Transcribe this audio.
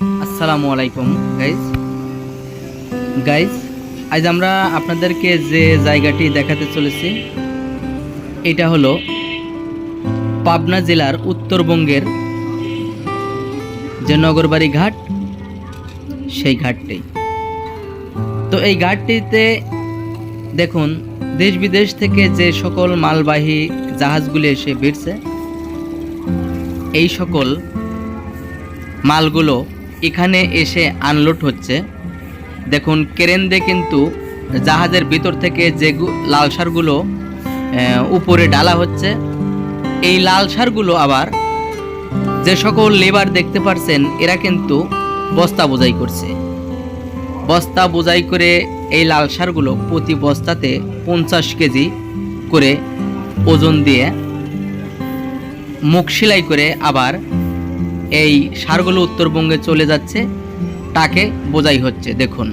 আসসালামু আলাইকুম guys guys আজ আমরা আপনাদেরকে যে জায়গাটি দেখাতে চলেছি, এটা হলো পাবনা জেলার উত্তরবঙ্গের যে নগরবাড়ি ঘাট, সেই ঘাটটি। তো এই ঘাটটিতে দেখুন, দেশ বিদেশ থেকে যে সকল মালবাহী জাহাজগুলি এসে ভিড়ছে, এই সকল মালগুলো এখানে এসে আনলোড হচ্ছে। দেখুন ক্রেন দিয়ে কিন্তু জাহাজের ভিতর থেকে যে লাল সারগুলো উপরে ডালা হচ্ছে। এই লাল সারগুলো আবার যে সকল লেবার দেখতে পারছেন, এরা কিন্তু বস্তা বোঝাই করছে। বস্তা বোঝাই করে এই লাল সারগুলো প্রতি বস্তাতে পঞ্চাশ কেজি করে ওজন দিয়ে মুখ সেলাই করে আবার এই সারগুলো উত্তরবঙ্গে চলে যাচ্ছে তাকে বোঝাই হচ্ছে। দেখুন।